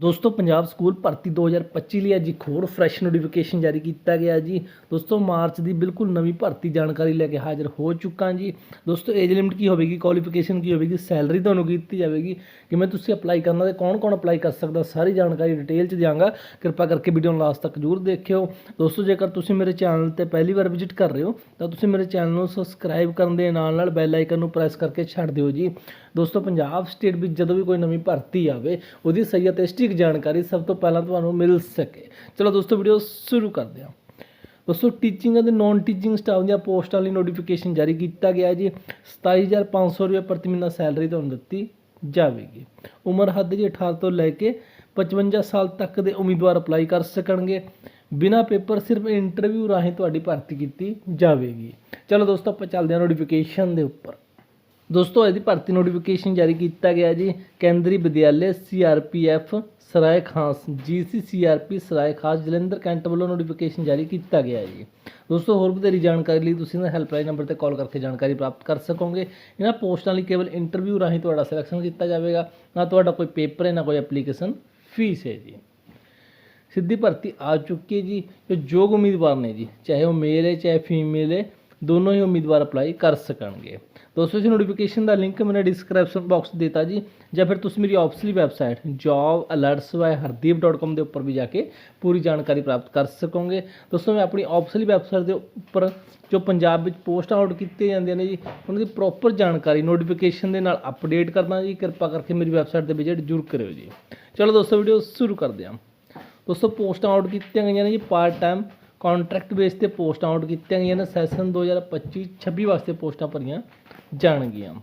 ਦੋਸਤੋ, ਪੰਜਾਬ ਸਕੂਲ ਭਰਤੀ 2025 ਲਈ ਅੱਜ ਇੱਕ ਹੋਰ ਫਰੈਸ਼ ਨੋਟੀਫਿਕੇਸ਼ਨ ਜਾਰੀ ਕੀਤਾ ਗਿਆ ਜੀ। ਦੋਸਤੋ, ਮਾਰਚ ਦੀ ਬਿਲਕੁਲ ਨਵੀਂ ਭਰਤੀ ਜਾਣਕਾਰੀ ਲੈ ਕੇ ਹਾਜ਼ਰ ਹੋ ਚੁੱਕਾ ਜੀ। ਦੋਸਤੋ ਏਜ ਲਿਮਿਟ ਕੀ ਹੋਵੇਗੀ ਕੁਆਲੀਫਿਕੇਸ਼ਨ ਕੀ ਹੋਵੇਗੀ ਸੈਲਰੀ ਤੁਹਾਨੂੰ ਕੀਤੀ ਜਾਵੇਗੀ, ਕਿਵੇਂ ਤੁਸੀਂ ਅਪਲਾਈ ਕਰਨਾ ਤੇ ਕੌਣ-ਕੌਣ ਅਪਲਾਈ ਕਰ ਸਕਦਾ, ਸਾਰੀ ਜਾਣਕਾਰੀ ਡਿਟੇਲ ਚ ਦਿਆਂਗਾ। ਕਿਰਪਾ ਕਰਕੇ ਵੀਡੀਓ ਨੂੰ ਲਾਸਟ ਤੱਕ ਜਰੂਰ ਦੇਖਿਓ। ਦੋਸਤੋ, ਜੇਕਰ ਤੁਸੀਂ ਮੇਰੇ ਚੈਨਲ ਤੇ ਪਹਿਲੀ ਵਾਰ ਵਿਜ਼ਿਟ ਕਰ ਰਹੇ ਹੋ, ਤਾਂ ਤੁਸੀਂ ਮੇਰੇ ਚੈਨਲ ਨੂੰ ਸਬਸਕ੍ਰਾਈਬ ਕਰਨ ਦੇ ਨਾਲ ਨਾਲ ਬੈਲ ਆਈਕਨ ਨੂੰ ਪ੍ਰੈਸ ਕਰਕੇ ਛੱਡ ਦਿਓ ਜੀ। ਦੋਸਤੋ, ਪੰਜਾਬ ਸਟੇਟ ਵਿੱਚ ਜਦੋਂ ਵੀ ਕੋਈ ਨਵੀਂ ਭਰਤੀ ਆਵੇ, ਉਹਦੀ ਸਹੀ ਅਤੇ ਸਟਿਕ ਜਾਣਕਾਰੀ ਸਭ ਤੋਂ ਪਹਿਲਾਂ ਤੁਹਾਨੂੰ ਮਿਲ ਸਕੇ। ਚਲੋ ਦੋਸਤੋ ਵੀਡੀਓ ਸ਼ੁਰੂ ਕਰਦੇ ਹਾਂ। ਦੋਸਤੋ ਟੀਚਿੰਗ ਅਤੇ ਨਾਨ ਟੀਚਿੰਗ ਸਟਾਫ ਦੀਆਂ ਪੋਸਟਾਂ ਲਈ ਨੋਟੀਫਿਕੇਸ਼ਨ ਜਾਰੀ ਕੀਤਾ ਗਿਆ ਜੀ। 27500 ਰੁਪਏ ਪ੍ਰਤੀ ਮਹੀਨਾ ਸੈਲਰੀ ਤੁਹਾਨੂੰ ਦਿੱਤੀ ਜਾਵੇਗੀ। ਉਮਰ ਹੱਦ ਜੀ 18 ਤੋਂ ਲੈ ਕੇ 55 ਸਾਲ ਤੱਕ ਦੇ ਉਮੀਦਵਾਰ ਅਪਲਾਈ ਕਰ ਸਕਣਗੇ। ਬਿਨਾ ਪੇਪਰ, ਸਿਰਫ ਇੰਟਰਵਿਊ ਰਾਹੀਂ ਤੁਹਾਡੀ ਭਰਤੀ ਕੀਤੀ ਜਾਵੇਗੀ। ਚਲੋ ਦੋਸਤੋ, ਆਪਾਂ ਚੱਲਦੇ ਹਾਂ ਨੋਟੀਫਿਕੇਸ਼ਨ ਦੇ ਉੱਪਰ। ਦੋਸਤੋ, ਇਹਦੀ ਭਰਤੀ ਨੋਟੀਫਿਕੇਸ਼ਨ ਜਾਰੀ ਕੀਤਾ ਗਿਆ ਜੀ। ਕੇਂਦਰੀ ਵਿਦਿਆਲੇ ਸੀਆਰਪੀਐਫ ਸਰਾਏ ਖਾਸ ਜੀਸੀਸੀਆਰਪੀ ਸਰਾਏ ਖਾਸ, ਜਲੰਧਰ ਕੈਂਟ ਵੱਲੋਂ ਨੋਟੀਫਿਕੇਸ਼ਨ ਜਾਰੀ ਕੀਤਾ ਗਿਆ ਜੀ। ਦੋਸਤੋ, ਹੋਰ ਵਧੇਰੀ ਜਾਣਕਾਰੀ ਲਈ ਤੁਸੀਂ ਇਹਨਾਂ ਹੈਲਪਲਾਈਨ ਨੰਬਰ ਤੇ ਕਾਲ ਕਰਕੇ ਜਾਣਕਾਰੀ ਪ੍ਰਾਪਤ ਕਰ ਸਕੋਗੇ। ਇਹਨਾਂ ਪੋਸਟਾਂ ਲਈ ਕੇਵਲ ਇੰਟਰਵਿਊ ਰਾਹੀਂ ਤੁਹਾਡਾ ਸਿਲੈਕਸ਼ਨ ਕੀਤਾ ਜਾਵੇਗਾ। ਨਾ ਤੁਹਾਡਾ ਕੋਈ ਪੇਪਰ ਹੈ, ਨਾ ਕੋਈ ਐਪਲੀਕੇਸ਼ਨ ਫੀਸ ਹੈ ਜੀ। ਸਿੱਧੀ ਭਰਤੀ ਆ ਚੁੱਕੀ ਹੈ ਜੀ। ਜੋ ਯੋਗ ਉਮੀਦਵਾਰ ਨੇ ਜੀ, ਚਾਹੇ ਉਹ ਮੇਲ ਹੈ, ਚਾਹੇ ਫੀਮੇਲ ਹੈ ਦੋਨੋਂ ਹੀ ਉਮੀਦਵਾਰ ਅਪਲਾਈ ਕਰ ਸਕਣਗੇ। ਦੋਸਤੋ ਇਸ ਨੋਟੀਫਿਕੇਸ਼ਨ ਦਾ ਲਿੰਕ ਮੈंने ਡਿਸਕ੍ਰਿਪਸ਼ਨ ਬਾਕਸ ਦਿੱਤਾ ਜੀ, ਜਾਂ ਫਿਰ ਤੁਸੀਂ ਮੇਰੀ ਆਫਿਸ਼ੀਅਲੀ ਵੈਬਸਾਈਟ jobalerts.hardeep.com ਦੇ ਉੱਪਰ ਵੀ ਜਾ ਕੇ ਪੂਰੀ ਜਾਣਕਾਰੀ ਪ੍ਰਾਪਤ ਕਰ ਸਕੋਗੇ। ਦੋਸਤੋ, ਮੈਂ ਆਪਣੀ ਆਫਿਸ਼ੀਅਲੀ ਵੈਬਸਾਈਟ ਦੇ ਉੱਪਰ ਜੋ ਪੰਜਾਬ ਵਿੱਚ ਪੋਸਟ ਆਊਟ ਕੀਤੇ ਜਾਂਦੇ ਨੇ ਜੀ, ਉਹਨਾਂ ਦੀ ਪ੍ਰੋਪਰ ਜਾਣਕਾਰੀ ਨੋਟੀਫਿਕੇਸ਼ਨ ਦੇ ਨਾਲ ਅਪਡੇਟ ਕਰਨਾ ਜੀ। ਕਿਰਪਾ ਕਰਕੇ ਮੇਰੀ ਵੈਬਸਾਈਟ ਤੇ ਵਿਜ਼ਿਟ ਜ਼ਰੂਰ ਕਰਿਓ ਜੀ। ਚਲੋ ਦੋਸਤੋ ਵੀਡੀਓ ਸ਼ੁਰੂ ਕਰਦੇ ਹਾਂ। ਦੋਸਤੋ ਪੋਸਟਾਂ ਆਊਟ ਕੀਤੀਆਂ ਗਈਆਂ ਨੇ ਜੀ ਪਾਰਟ ਟਾਈਮ ਕੰਟਰੈਕਟ ਬੇਸ ਤੇ ਪੋਸਟਾਂ ਆਊਟ ਕੀਤੀਆਂ ਗਈਆਂ ਨੇ। ਸੈਸ਼ਨ 2025 26 ਵਾਸਤੇ ਪੋਸਟਾਂ ਭਰੀਆਂ ਜਾਣਗੀਆਂ।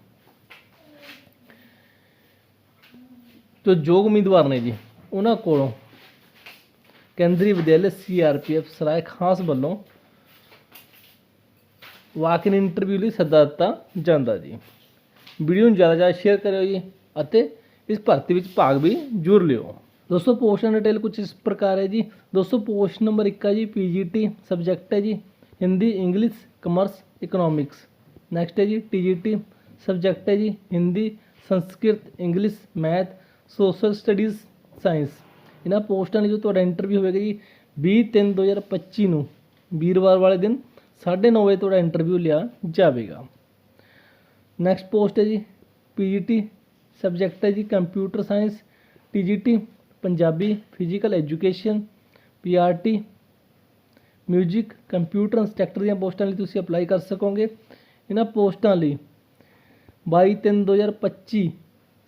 ਜੋ ਯੋਗ ਉਮੀਦਵਾਰ ਨੇ ਜੀ, ਉਹਨਾਂ ਕੋਲੋਂ ਕੇਂਦਰੀ ਵਿਦਿਆਲੇ ਸੀਆਰਪੀਐਫ ਸਰਾਏ ਖਾਸ ਵੱਲੋਂ ਵਾਕ ਇਨ ਇੰਟਰਵਿਊ ਲਈ ਸੱਦਾ ਦਿੱਤਾ ਜਾਂਦਾ ਜੀ। ਵੀਡੀਓ ਨੂੰ ਜ਼ਿਆਦਾ ਜ਼ਿਆਦਾ ਸ਼ੇਅਰ ਕਰਿਓ ਜੀ ਅਤੇ ਇਸ ਭਰਤੀ ਵਿੱਚ ਭਾਗ ਵੀ ਜ਼ਰੂਰ ਲਿਓ। ਦੋਸਤੋ ਪੋਸਟ ਡਿਟੇਲ ਕੁਝ ਇਸ ਪ੍ਰਕਾਰ ਹੈ ਜੀ। ਦੋਸਤੋ ਪੋਸਟ ਨੰਬਰ 1 ਹੈ ਜੀ ਪੀਜੀਟੀ ਸਬਜੈਕਟ ਹੈ ਜੀ। Hindi English commerce economics next ਹੈ ਜੀ ਟੀਜੀਟੀ ਸਬਜੈਕਟ ਹੈ ਜੀ Hindi Sanskrit English math social studies science ਇਹਨਾਂ ਪੋਸਟਾਂ ਲਈ ਜੋ ਤੁਹਾਡਾ ਇੰਟਰਵਿਊ ਹੋਵੇਗਾ ਜੀ 20 3 2025 ਨੂੰ, ਵੀਰਵਾਰ ਵਾਲੇ ਦਿਨ 9:30 ਵਜੇ ਤੁਹਾਡਾ ਇੰਟਰਵਿਊ ਲਿਆ ਜਾਵੇਗਾ। ਨੈਕਸਟ ਪੋਸਟ ਹੈ ਜੀ ਪੀਜੀਟੀ ਸਬਜੈਕਟ ਹੈ ਜੀ computer science TGT Punjabi physical education PRT music computer instructor ਦੀਆਂ ਪੋਸਟਾਂ ਲਈ ਤੁਸੀਂ ਅਪਲਾਈ ਕਰ ਸਕੋਗੇ। ਇਹਨਾਂ ਪੋਸਟਾਂ ਲਈ 22 3 2025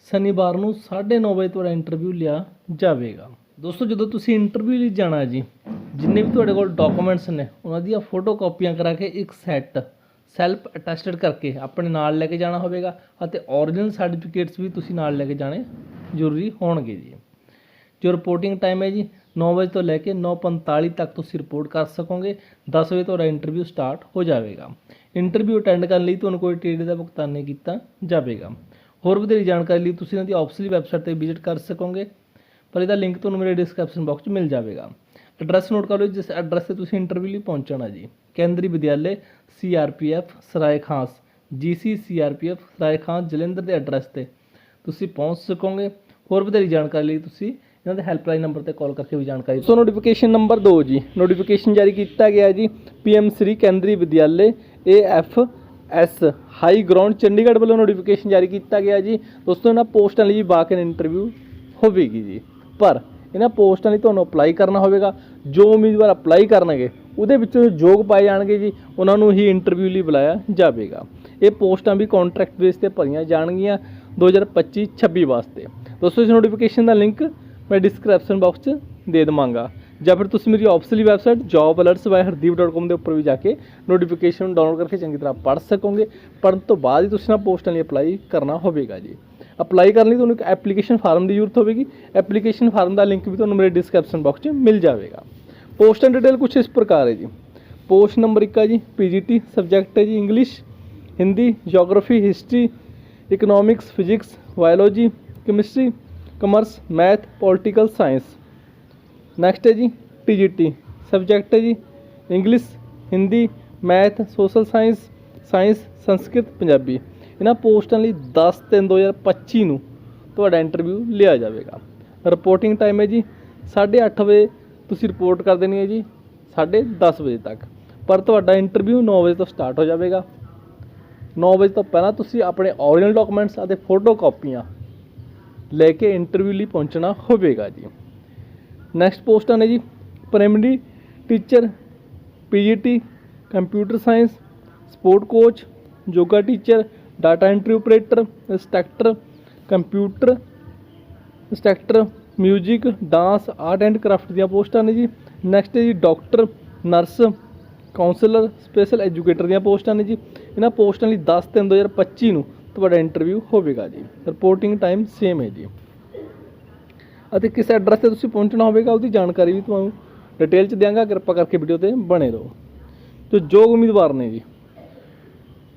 ਸ਼ਨੀਵਾਰ ਨੂੰ 9:30 ਵਜੇ ਤੁਹਾਡਾ ਇੰਟਰਵਿਊ ਲਿਆ ਜਾਵੇਗਾ। ਦੋਸਤੋ, ਜਦੋਂ ਤੁਸੀਂ ਇੰਟਰਵਿਊ ਲਈ ਜਾਣਾ ਜੀ, ਜਿੰਨੇ ਵੀ ਤੁਹਾਡੇ ਕੋਲ ਡਾਕੂਮੈਂਟਸ ਨੇ, ਉਹਨਾਂ ਦੀਆਂ ਫੋਟੋ ਕਾਪੀਆਂ ਕਰਾ ਕੇ ਇੱਕ ਸੈੱਟ ਸੈਲਫ ਅਟੈਸਟਡ ਕਰਕੇ ਆਪਣੇ ਨਾਲ ਲੈ ਕੇ ਜਾਣਾ ਹੋਵੇਗਾ ਅਤੇ ਓਰੀਜਨਲ ਸਰਟੀਫਿਕੇਟਸ ਵੀ ਤੁਸੀਂ ਨਾਲ ਲੈ ਕੇ ਜਾਣੇ ਜ਼ਰੂਰੀ ਹੋਣਗੇ ਜੀ। ਜੋ ਰਿਪੋਰਟਿੰਗ ਟਾਈਮ ਹੈ ਜੀ 9 ਵਜੇ ਤੋਂ ਲੈ ਕੇ 9:45 ਤੱਕ ਤੁਸੀਂ ਰਿਪੋਰਟ ਕਰ ਸਕੋਗੇ। 10 ਵਜੇ ਤੁਹਾਡਾ ਇੰਟਰਵਿਊ ਸਟਾਰਟ ਹੋ ਜਾਵੇਗਾ। ਇੰਟਰਵਿਊ ਅਟੈਂਡ ਕਰਨ ਲਈ ਤੁਹਾਨੂੰ ਕੋਈ ਟਿਕਟ ਦਾ ਭੁਗਤਾਨ ਨਹੀਂ ਕੀਤਾ ਜਾਵੇਗਾ। ਹੋਰ ਵਧੇਰੀ ਜਾਣਕਾਰੀ ਲਈ ਤੁਸੀਂ ਇਹਨਾਂ ਦੀ ਆਫਿਸ਼ੀਅਲੀ ਵੈਬਸਾਈਟ ਤੇ ਵਿਜ਼ਿਟ ਕਰ ਸਕੋਗੇ। ਪਰ ਇਹਦਾ ਲਿੰਕ ਤੁਹਾਨੂੰ ਮੇਰੇ ਡਿਸਕ੍ਰਿਪਸ਼ਨ ਬਾਕਸ 'ਚ ਮਿਲ ਜਾਵੇਗਾ। ਐਡਰੈਸ ਨੋਟ ਕਰ ਲਓ ਜਿਸ ਐਡਰੈਸ ਤੇ ਤੁਸੀਂ ਇੰਟਰਵਿਊ ਲਈ ਪਹੁੰਚਣਾ ਜੀ। ਕੇਂਦਰੀ ਵਿਦਿਆਲੇ ਸੀਆਰਪੀਐਫ ਸਰਾਏ ਖਾਸ ਜੀਸੀ ਸੀਆਰਪੀਐਫ ਸਰਾਏ ਖਾਸ, ਜਲੰਧਰ ਦੇ ਐਡਰੈਸ ਤੇ ਤੁਸੀਂ ਪਹੁੰਚ ਸਕੋਗੇ। ਹੋਰ ਵਧੇਰੀ ਜਾਣਕਾਰੀ ਲਈ ਤੁਸੀਂ ਇਹਨਾਂ ਦੇ ਹੈਲਪਲਾਈਨ ਨੰਬਰ ਤੇ ਕਾਲ ਕਰਕੇ ਵੀ ਜਾਣਕਾਰੀ ਸੋ ਨੋਟੀਫਿਕੇਸ਼ਨ ਨੰਬਰ 2 ਜੀ। ਨੋਟੀਫਿਕੇਸ਼ਨ ਜਾਰੀ ਕੀਤਾ ਗਿਆ ਜੀ PM Shri Kendriya Vidyalaya AF S high ground Chandigarh ਵੱਲੋਂ ਨੋਟੀਫਿਕੇਸ਼ਨ ਜਾਰੀ ਕੀਤਾ ਗਿਆ ਜੀ। ਦੋਸਤੋ, ਇਹਨਾਂ ਪੋਸਟਾਂ ਲਈ ਬਾਕ ਇਨ ਇੰਟਰਵਿਊ ਹੋਵੇਗੀ ਜੀ। ਪਰ ਇਹਨਾਂ ਪੋਸਟਾਂ ਲਈ ਤੁਹਾਨੂੰ ਅਪਲਾਈ ਕਰਨਾ ਹੋਵੇਗਾ। ਜੋ ਉਮੀਦਵਾਰ ਅਪਲਾਈ ਕਰਨਗੇ, ਉਹਦੇ ਵਿੱਚੋਂ ਯੋਗ ਪਾਏ ਜਾਣਗੇ ਜੀ, ਉਹਨਾਂ ਨੂੰ ਹੀ ਇੰਟਰਵਿਊ ਲਈ ਬੁਲਾਇਆ ਜਾਵੇਗਾ। ਇਹ ਪੋਸਟਾਂ ਵੀ ਕੰਟਰੈਕਟ ਬੇਸ ਤੇ ਭਰੀਆਂ ਜਾਣਗੀਆਂ 2025-26 ਵਾਸਤੇ। ਦੋਸਤੋ, ਇਸ ਨੋਟੀਫਿਕੇਸ਼ਨ ਦਾ ਲਿੰਕ ਮੈਂ ਡਿਸਕ੍ਰਿਪਸ਼ਨ ਬਾਕਸ 'ਚ ਦੇ ਦੇਵਾਂਗਾ। ਜਾਂ ਫਿਰ ਤੁਸੀਂ ਮੇਰੀ ਆਫਿਸ਼ੀਅਲੀ ਵੈਬਸਾਈਟ jobalerts.hardeep.com ਦੇ ਉੱਪਰ ਵੀ ਜਾ ਕੇ ਨੋਟੀਫਿਕੇਸ਼ਨ ਡਾਊਨਲੋਡ ਕਰਕੇ ਚੰਗੀ ਤਰ੍ਹਾਂ ਪੜ੍ਹ ਸਕੋਗੇ। ਪੜ੍ਹਨ ਤੋਂ ਬਾਅਦ ਹੀ ਤੁਸੀਂ ਨਾ ਪੋਸਟਾਂ ਲਈ ਅਪਲਾਈ ਕਰਨਾ ਹੋਵੇਗਾ ਜੀ। ਅਪਲਾਈ ਕਰਨ ਲਈ ਤੁਹਾਨੂੰ ਇੱਕ ਐਪਲੀਕੇਸ਼ਨ ਫਾਰਮ ਦੀ ਜ਼ਰੂਰਤ ਹੋਵੇਗੀ। ਐਪਲੀਕੇਸ਼ਨ ਫਾਰਮ ਦਾ ਲਿੰਕ ਵੀ ਤੁਹਾਨੂੰ ਮੇਰੇ ਡਿਸਕ੍ਰਿਪਸ਼ਨ ਬਾਕਸ 'ਚ ਮਿਲ ਜਾਵੇਗਾ। ਪੋਸਟ ਡਿਟੇਲ ਕੁਝ ਇਸ ਪ੍ਰਕਾਰ ਹੈ ਜੀ। ਪੋਸਟ ਨੰਬਰ 1 ਆ ਜੀ ਪੀਜੀਟੀ ਸਬਜੈਕਟ ਹੈ ਜੀ English Hindi geography history economics physics biology chemistry commerce math political science next ਹੈ ਜੀ ਟੀਜੀਟੀ ਸਬਜੈਕਟ ਹੈ ਜੀ English Hindi math social science science Sanskrit Punjabi. ਇਹਨਾਂ ਪੋਸਟਾਂ ਲਈ 10 3 2025 ਨੂੰ ਤੁਹਾਡਾ ਇੰਟਰਵਿਊ ਲਿਆ ਜਾਵੇਗਾ। ਰਿਪੋਰਟਿੰਗ ਟਾਈਮ ਹੈ ਜੀ 8:30 ਵਜੇ ਤੁਸੀਂ ਰਿਪੋਰਟ ਕਰ ਦੇਣੀ ਹੈ ਜੀ 10:30 ਵਜੇ ਤੱਕ। ਪਰ ਤੁਹਾਡਾ ਇੰਟਰਵਿਊ 9 ਵਜੇ ਤੋਂ ਸਟਾਰਟ ਹੋ ਜਾਵੇਗਾ। 9 ਵਜੇ ਤੋਂ ਪਹਿਲਾਂ ਤੁਸੀਂ ਆਪਣੇ ਓਰੀਜਨਲ ਡਾਕੂਮੈਂਟਸ ਅਤੇ ਫੋਟੋ ਕਾਪੀਆਂ ਲੈ ਕੇ ਇੰਟਰਵਿਊ ਲਈ ਪਹੁੰਚਣਾ ਹੋਵੇਗਾ ਜੀ। ਨੈਕਸਟ ਪੋਸਟਾਂ ਨੇ ਜੀ primary teacher PGT computer science sport coach yoga teacher data entry operator instructor computer instructor 뮤직 dance art and craft ਦੀਆਂ ਪੋਸਟਾਂ ਨੇ ਜੀ। ਨੈਕਸਟ ਜੀ doctor nurse counsellor special educator ਦੀਆਂ ਪੋਸਟਾਂ ਨੇ ਜੀ। ਇਹਨਾਂ ਪੋਸਟਾਂ ਲਈ 10 3 2025 ਨੂੰ ਤੁਹਾਡਾ ਇੰਟਰਵਿਊ ਹੋਵੇਗਾ ਜੀ। ਰਿਪੋਰਟਿੰਗ ਟਾਈਮ ਸੇਮ ਹੈ ਜੀ। ਅਤੇ ਕਿਸ ਐਡਰੈਸ ਤੇ ਤੁਸੀਂ ਪਹੁੰਚਣਾ ਹੋਵੇਗਾ ਉਹਦੀ ਜਾਣਕਾਰੀ ਵੀ ਤੁਹਾਨੂੰ ਡਿਟੇਲ ਚ ਦਿਆਂਗਾ। ਕਿਰਪਾ ਕਰਕੇ ਵੀਡੀਓ ਤੇ ਬਣੇ ਰਹੋ। ਤੇ ਯੋਗ ਉਮੀਦਵਾਰ ਨੇ ਜੀ,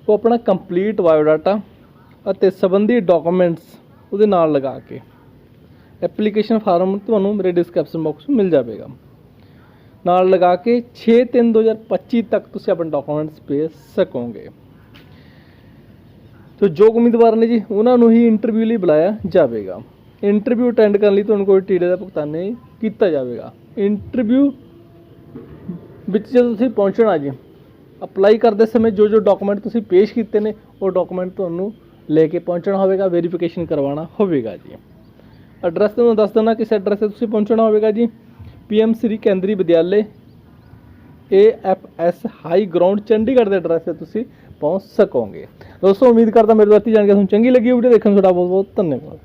ਉਹ ਆਪਣਾ ਕੰਪਲੀਟ ਬਾਇਓਡਾਟਾ ਅਤੇ ਸੰਬੰਧੀ ਡਾਕੂਮੈਂਟਸ ਉਹਦੇ ਨਾਲ ਲਗਾ ਕੇ ਐਪਲੀਕੇਸ਼ਨ ਫਾਰਮ ਤੁਹਾਨੂੰ ਮੇਰੇ ਡਿਸਕ੍ਰਿਪਸ਼ਨ ਬਾਕਸ ਵਿੱਚ ਮਿਲ ਜਾਵੇਗਾ। ਨਾਲ ਲਗਾ ਕੇ 6/3/2025 ਤੱਕ ਤੁਸੀਂ ਆਪਣੇ ਡਾਕੂਮੈਂਟਸ ਭੇਜ ਸਕੋਗੇ। ਸੋ ਜੋ ਉਮੀਦਵਾਰ ਨੇ ਜੀ, ਉਹਨਾਂ ਨੂੰ ਹੀ ਇੰਟਰਵਿਊ ਲਈ ਬੁਲਾਇਆ ਜਾਵੇਗਾ। ਇੰਟਰਵਿਊ ਅਟੈਂਡ ਕਰਨ ਲਈ ਤੁਹਾਨੂੰ ਕੋਈ ਟੀੜੇ ਦਾ ਭੁਗਤਾਨ ਨਹੀਂ ਕੀਤਾ ਜਾਵੇਗਾ। ਇੰਟਰਵਿਊ ਵਿੱਚ ਜਦੋਂ ਤੁਸੀਂ ਪਹੁੰਚਣਾ ਜੀ ਅਪਲਾਈ ਕਰਦੇ ਸਮੇਂ ਜੋ ਜੋ ਡਾਕੂਮੈਂਟ ਤੁਸੀਂ ਪੇਸ਼ ਕੀਤੇ ਨੇ, ਉਹ ਡਾਕੂਮੈਂਟ ਤੁਹਾਨੂੰ ਲੈ ਕੇ ਪਹੁੰਚਣਾ ਹੋਵੇਗਾ ਵੈਰੀਫਿਕੇਸ਼ਨ ਕਰਵਾਉਣਾ ਹੋਵੇਗਾ ਜੀ। ਐਡਰੈਸ ਤੁਹਾਨੂੰ ਦੱਸ ਦਿੰਦਾ ਕਿਸ ਐਡਰੈਸ ਤੇ ਤੁਸੀਂ ਪਹੁੰਚਣਾ ਹੋਵੇਗਾ ਜੀ। PM Shri Kendriya Vidyalaya AFS high ground Chandigarh ਦੇ ਐਡਰੈਸ ਤੇ ਤੁਸੀਂ ਪਹੁੰਚ ਸਕੋਗੇ। ਦੋਸਤੋ, ਉਮੀਦ ਕਰਦਾ ਮੇਰੇ ਦੋਸਤੀ ਜਾਣ ਕੇ ਤੁਹਾਨੂੰ ਚੰਗੀ ਲੱਗੀ ਵੀਡੀਓ ਦੇਖਣ ਦਾ ਤੁਹਾਡਾ ਬਹੁਤ ਬਹੁਤ ਧੰਨਵਾਦ।